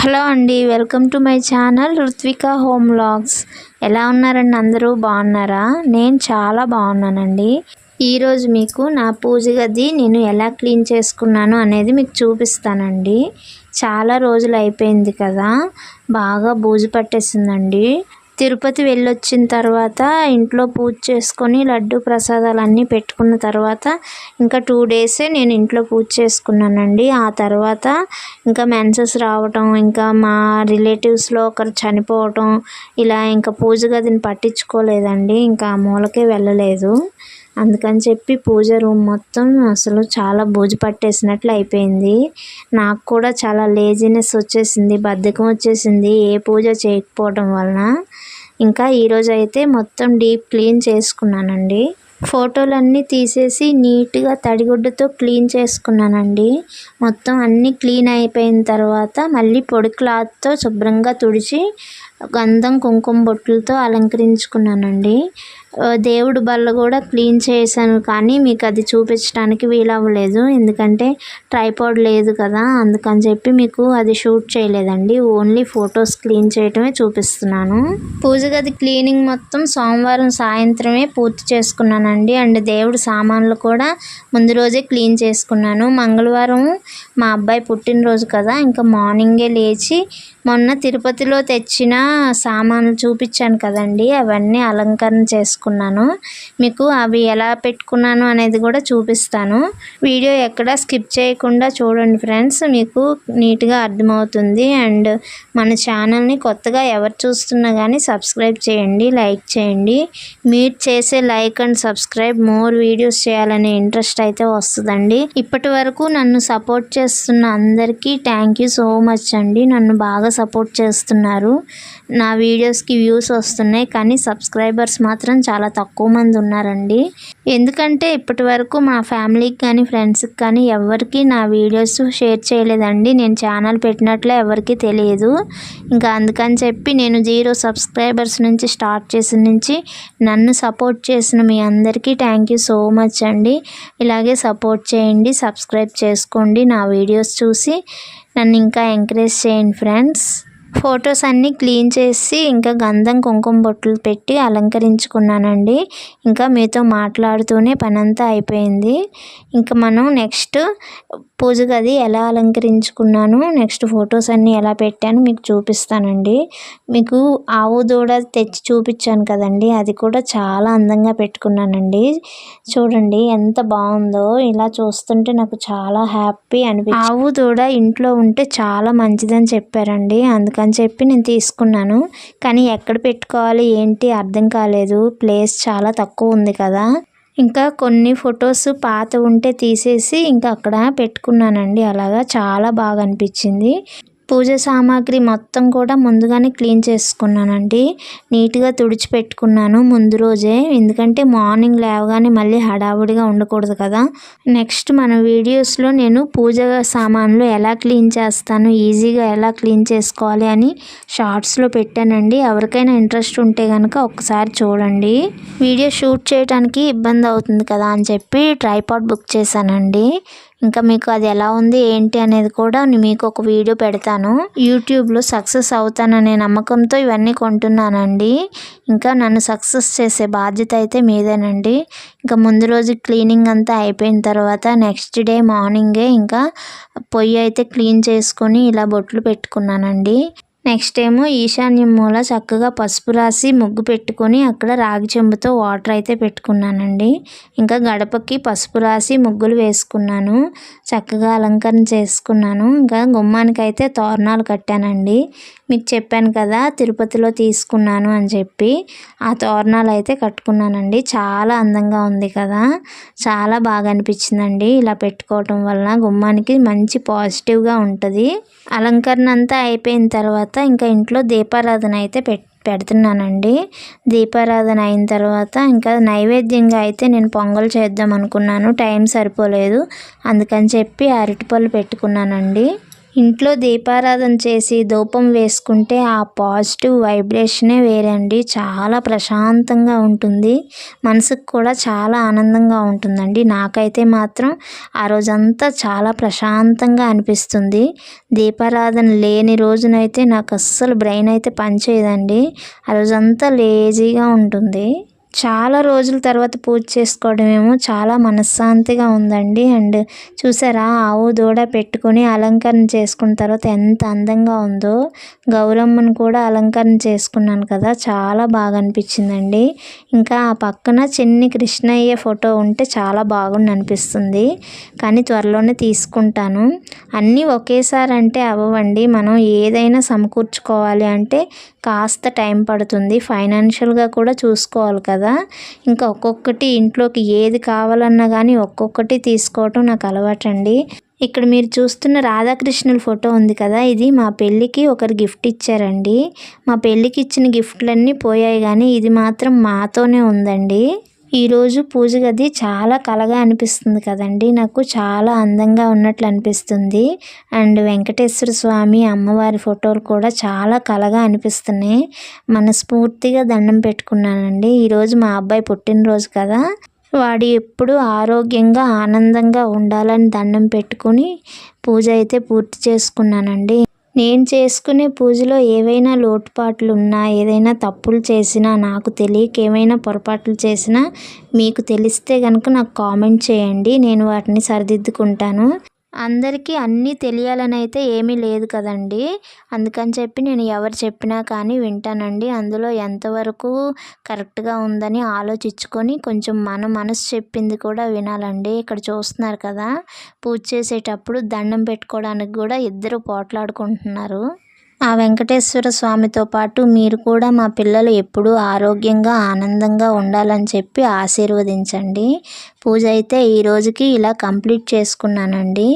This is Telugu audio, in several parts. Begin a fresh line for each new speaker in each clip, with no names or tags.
హలో అండి welcome to my channel Ruthvika home vlogs. ఎలా ఉన్నారండి అందరూ? బాగున్నారా? నేను చాలా బాగున్నానండి. ఈరోజు మీకు నా పూజ గది నేను ఎలా క్లీన్ చేసుకున్నాను అనేది మీకు చూపిస్తానండి. చాలా రోజులు అయిపోయింది కదా బాగా బూజు పట్టేసిందండి. తిరుపతి వెళ్ళొచ్చిన తర్వాత ఇంట్లో పూజ చేసుకొని లడ్డు ప్రసాదాలు అన్నీ పెట్టుకున్న తర్వాత ఇంకా టూ డేసే నేను ఇంట్లో పూజ చేసుకున్నానండి. ఆ తర్వాత ఇంకా మెన్సెస్ రావటం ఇంకా మా రిలేటివ్స్లో ఒకరు చనిపోవటం ఇలా ఇంకా పూజ గదిని పట్టించుకోలేదండి. ఇంకా ఆ మూలకే వెళ్ళలేదు. అందుకని చెప్పి పూజ రూమ్ మొత్తం అసలు చాలా బూజు పట్టేసినట్లు అయిపోయింది. నాకు కూడా చాలా లేజినెస్ వచ్చేసింది బద్ధకం వచ్చేసింది ఏ పూజ చేయకపోవడం వలన. ఇంకా ఈరోజు అయితే మొత్తం డీప్ క్లీన్ చేసుకున్నానండి. ఫోటోలన్నీ తీసేసి నీట్గా తడిగుడ్డతో క్లీన్ చేసుకున్నానండి. మొత్తం అన్నీ క్లీన్ అయిపోయిన తర్వాత మళ్ళీ పొడి క్లాత్తో శుభ్రంగా తుడిచి గంధం కుంకుమ బొట్టులతో అలంకరించుకున్నానండి. దేవుడు బల్ల కూడా క్లీన్ చేశాను కానీ మీకు అది చూపించడానికి వీలవ్వలేదు. ఎందుకంటే ట్రైపాడ్ లేదు కదా అందుకని చెప్పి మీకు అది షూట్ చేయలేదండి. ఓన్లీ ఫొటోస్ క్లీన్ చేయటమే చూపిస్తున్నాను. పూజ గది క్లీనింగ్ మొత్తం సోమవారం సాయంత్రమే పూర్తి చేసుకున్నానండి. అండ్ దేవుడు సామాన్లు కూడా ముందు రోజే క్లీన్ చేసుకున్నాను. మంగళవారం మా అబ్బాయి పుట్టినరోజు కదా ఇంకా మార్నింగే లేచి మొన్న తిరుపతిలో తెచ్చిన సామాన్లు చూపించాను కదండి అవన్నీ అలంకరణ చేసుకున్నాను. మీకు అవి ఎలా పెట్టుకున్నాను అనేది కూడా చూపిస్తాను. వీడియో ఎక్కడ స్కిప్ చేయకుండా చూడండి ఫ్రెండ్స్ మీకు నీట్గా అర్థమవుతుంది. అండ్ మన ఛానల్ని కొత్తగా ఎవరు చూస్తున్నా కానీ సబ్స్క్రైబ్ చేయండి లైక్ చేయండి. మీరు చేసే like and subscribe more videos చేయాలనే ఇంట్రెస్ట్ అయితే వస్తుందండి. ఇప్పటి వరకు నన్ను సపోర్ట్ చేస్తున్న అందరికీ థ్యాంక్ యూ సో మచ్ అండి. నన్ను బాగా సపోర్ట్ చేస్తున్నారు. నా వీడియోస్కి వ్యూస్ వస్తున్నాయి కానీ సబ్స్క్రైబర్స్ మాత్రం చాలా తక్కువ మంది ఉన్నారండి. ఎందుకంటే ఇప్పటి వరకు మా ఫ్యామిలీకి కానీ ఫ్రెండ్స్కి కానీ ఎవరికి నా వీడియోస్ షేర్ చేయలేదండి. నేను ఛానల్ పెట్టినట్లే ఎవరికి తెలియదు. ఇంకా అందుకని చెప్పి నేను జీరో సబ్స్క్రైబర్స్ నుంచి స్టార్ట్ చేసిన నుంచి నన్ను సపోర్ట్ చేసిన మీ అందరికీ థ్యాంక్ యూ సో మచ్ అండి. ఇలాగే సపోర్ట్ చేయండి సబ్స్క్రైబ్ చేసుకోండి నా వీడియోస్ చూసి నన్ను ఇంకా ఎంకరేజ్ చేయండి ఫ్రెండ్స్. ఫొటోస్ అన్నీ క్లీన్ చేసి ఇంకా గంధం కుంకుమ బొట్లు పెట్టి అలంకరించుకున్నానండి. ఇంకా మీతో మాట్లాడుతూనే పనంతా అయిపోయింది. ఇంకా మనం నెక్స్ట్ పూజ గది ఎలా అలంకరించుకున్నాను నెక్స్ట్ ఫొటోస్ అన్నీ ఎలా పెట్టాను మీకు చూపిస్తానండి. మీకు ఆవు దూడ తెచ్చి చూపించాను కదండి అది కూడా చాలా అందంగా పెట్టుకున్నానండి. చూడండి ఎంత బాగుందో ఇలా చూస్తుంటే నాకు చాలా హ్యాపీ అనిపి ఆవు దూడ ఇంట్లో ఉంటే చాలా మంచిదని చెప్పారండి. అందుకని అని చెప్పి నేను తీసుకున్నాను. కానీ ఎక్కడ పెట్టుకోవాలి ఏంటి అర్థం కాలేదు. ప్లేస్ చాలా తక్కువ ఉంది కదా. ఇంకా కొన్ని ఫొటోస్ పాత ఉంటే తీసేసి ఇంకా అక్కడ పెట్టుకున్నానండి. అలాగా చాలా బాగా అనిపించింది. పూజ సామాగ్రి మొత్తం కూడా ముందుగానే క్లీన్ చేసుకున్నానండి. నీట్గా తుడిచిపెట్టుకున్నాను ముందు రోజే. ఎందుకంటే మార్నింగ్ లేవగానే మళ్ళీ హడావుడిగా ఉండకూడదు కదా. నెక్స్ట్ మన వీడియోస్లో నేను పూజ సామాన్లు ఎలా క్లీన్ చేస్తాను ఈజీగా ఎలా క్లీన్ చేసుకోవాలి అని షార్ట్స్లో పెట్టానండి. ఎవరికైనా ఇంట్రెస్ట్ ఉంటే కనుక ఒకసారి చూడండి. వీడియో షూట్ చేయడానికి ఇబ్బంది అవుతుంది కదా అని చెప్పి ట్రైపాడ్ బుక్ చేశానండి. ఇంకా మీకు అది ఎలా ఉంది ఏంటి అనేది కూడా మీకు ఒక వీడియో పెడతాను. యూట్యూబ్లో సక్సెస్ అవుతాననే నమ్మకంతో ఇవన్నీ కొంటున్నానండి. ఇంకా నన్ను సక్సెస్ చేసే బాధ్యత అయితే మీదేనండి. ఇంకా ముందు రోజు క్లీనింగ్ అంతా అయిపోయిన తర్వాత నెక్స్ట్ డే మార్నింగే ఇంకా పొయ్యి అయితే క్లీన్ చేసుకొని ఇలా బొట్లు పెట్టుకున్నానండి. నెక్స్ట్ ఏమో ఈశాన్యం మూల చక్కగా పసుపు రాసి ముగ్గు పెట్టుకొని అక్కడ రాగి చెంబుతో వాటర్ అయితే పెట్టుకున్నానండి. ఇంకా గడపకి పసుపు రాసి ముగ్గులు వేసుకున్నాను. చక్కగా అలంకరణ చేసుకున్నాను. ఇంకా గుమ్మానికి అయితే తోరణాలు కట్టానండి. మీకు చెప్పాను కదా తిరుపతిలో తీసుకున్నాను అని చెప్పి. ఆ తోరణాలు అయితే కట్టుకున్నానండి. చాలా అందంగా ఉంది కదా. చాలా బాగా అనిపించిందండి ఇలా పెట్టుకోవటం వల్ల. గుమ్మానికి మంచి పాజిటివ్గా ఉంటుంది. అలంకరణ అంతా అయిపోయిన తర్వాత ఇంకా ఇంట్లో దీపారాధన అయితే పెట్ పెడుతున్నానండి. దీపారాధన అయిన తర్వాత ఇంకా నైవేద్యంగా అయితే నేను పొంగల్ చేద్దాం అనుకున్నాను టైం సరిపోలేదు. అందుకని చెప్పి అరటిపళ్ళు పెట్టుకున్నానండి. ఇంట్లో దీపారాధన చేసి ధూపం వేసుకుంటే ఆ పాజిటివ్ వైబ్రేషనే వేరండి. చాలా ప్రశాంతంగా ఉంటుంది. మనసుకు కూడా చాలా ఆనందంగా ఉంటుందండి. నాకైతే మాత్రం ఆ రోజంతా చాలా ప్రశాంతంగా అనిపిస్తుంది. దీపారాధన లేని రోజునైతే నాకు అస్సలు బ్రెయిన్ అయితే పనిచేయదండి. ఆ రోజంతా లేజీగా ఉంటుంది. చాలా రోజుల తర్వాత పూజ చేసుకోవడం ఏమో చాలా మనశ్శాంతిగా ఉందండి. అండ్ చూసారా ఆవు దూడ పెట్టుకొని అలంకరణ చేసుకున్న తర్వాత ఎంత అందంగా ఉందో గౌరమ్మను కూడా అలంకరణ చేసుకున్నాను కదా చాలా బాగా అనిపించిందండి. ఇంకా ఆ పక్కన చిన్ని కృష్ణయ్య ఫోటో ఉంటే చాలా బాగుండి అనిపిస్తుంది. కానీ త్వరలోనే తీసుకుంటాను. అన్నీ ఒకేసారి అంటే అవ్వండి మనం ఏదైనా సమకూర్చుకోవాలి అంటే కాస్త టైం పడుతుంది. ఫైనాన్షియల్గా కూడా చూసుకోవాలి కదా. ఇంకా ఒక్కొక్కటి ఇంట్లోకి ఏది కావాలన్నా కానీ ఒక్కొక్కటి తీసుకోవటం నాకు అలవాటండి. ఇక్కడ మీరు చూస్తున్న రాధాకృష్ణుల ఫోటో ఉంది కదా. ఇది మా పెళ్ళికి ఒకరు గిఫ్ట్ ఇచ్చారండి. మా పెళ్ళికి ఇచ్చిన గిఫ్ట్లన్నీ పోయాయి కానీ ఇది మాత్రం మాతోనే ఉందండి. ఈరోజు పూజ గది చాలా కలగా అనిపిస్తుంది కదండి. నాకు చాలా అందంగా ఉన్నట్లు అనిపిస్తుంది. అండ్ వెంకటేశ్వర స్వామి అమ్మవారి ఫోటోలు కూడా చాలా కలగా అనిపిస్తున్నాయి. మనస్ఫూర్తిగా దండం పెట్టుకున్నానండి. ఈరోజు మా అబ్బాయి పుట్టినరోజు కదా. వాడు ఎప్పుడు ఆరోగ్యంగా ఆనందంగా ఉండాలని దండం పెట్టుకుని పూజ అయితే పూర్తి చేసుకున్నానండి. నేను చేసుకునే పూజలో ఏవైనా లోటుపాట్లు ఉన్నా ఏదైనా తప్పులు చేసినా నాకు తెలియక ఏమైనా పొరపాట్లు చేసినా మీకు తెలిస్తే కనుక నాకు కామెంట్ చేయండి. నేను వాటిని సరిదిద్దుకుంటాను. అందరికీ అన్నీ తెలియాలని అయితే ఏమీ లేదు కదండి. అందుకని చెప్పి నేను ఎవరు చెప్పినా కానీ వింటానండి. అందులో ఎంతవరకు కరెక్ట్గా ఉందని ఆలోచించుకొని కొంచెం మన మనసు చెప్పింది కూడా వినాలండి. ఇక్కడ చూస్తున్నారు కదా పూజ చేసేటప్పుడు దండం పెట్టుకోవడానికి కూడా ఇద్దరు పోట్లాడుకుంటున్నారు. ఆ వెంకటేశ్వర స్వామితో పాటు మీరు కూడా మా పిల్లలు ఎప్పుడూ ఆరోగ్యంగా ఆనందంగా ఉండాలని చెప్పి ఆశీర్వదించండి. పూజ అయితే ఈ రోజుకి ఇలా కంప్లీట్ చేసుకున్నానండి.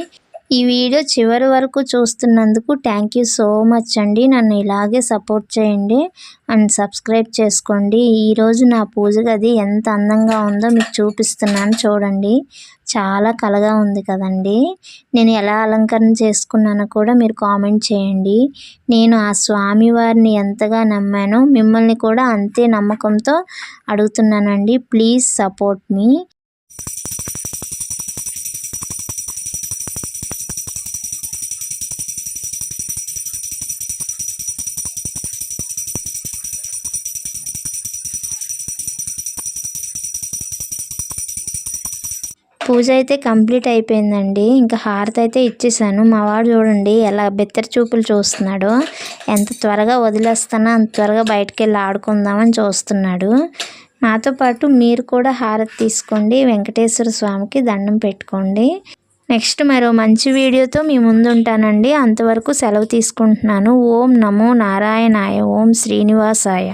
ఈ వీడియో చివరి వరకు చూస్తున్నందుకు థ్యాంక్ యూ సో మచ్ అండి. నన్ను ఇలాగే సపోర్ట్ చేయండి అండ్ సబ్స్క్రైబ్ చేసుకోండి. ఈరోజు నా పూజ గది ఎంత అందంగా ఉందో మీకు చూపిస్తున్నాను చూడండి. చాలా కలగా ఉంది కదండి. నేను ఎలా అలంకరణ చేసుకున్నానో కూడా మీరు కామెంట్ చేయండి. నేను ఆ స్వామివారిని ఎంతగా నమ్మానో మిమ్మల్ని కూడా అంతే నమ్మకంతో అడుగుతున్నానండి. ప్లీజ్ సపోర్ట్ మీ పూజ అయితే కంప్లీట్ అయిపోయిందండి. ఇంకా హారతి అయితే ఇచ్చేసాను. మా వాడు చూడండి ఎలా బెత్తర చూపులు చూస్తున్నాడు. ఎంత త్వరగా వదిలేస్తానో అంత త్వరగా బయటకు వెళ్ళి ఆడుకుందామని చూస్తున్నాడు. మాతో పాటు మీరు కూడా హారతి తీసుకోండి. వెంకటేశ్వర స్వామికి దండం పెట్టుకోండి. నెక్స్ట్ మరో మంచి వీడియోతో మీ ముందు ఉంటానండి. అంతవరకు సెలవు తీసుకుంటున్నాను. ఓం నమో నారాయణాయ. ఓం శ్రీనివాసాయ.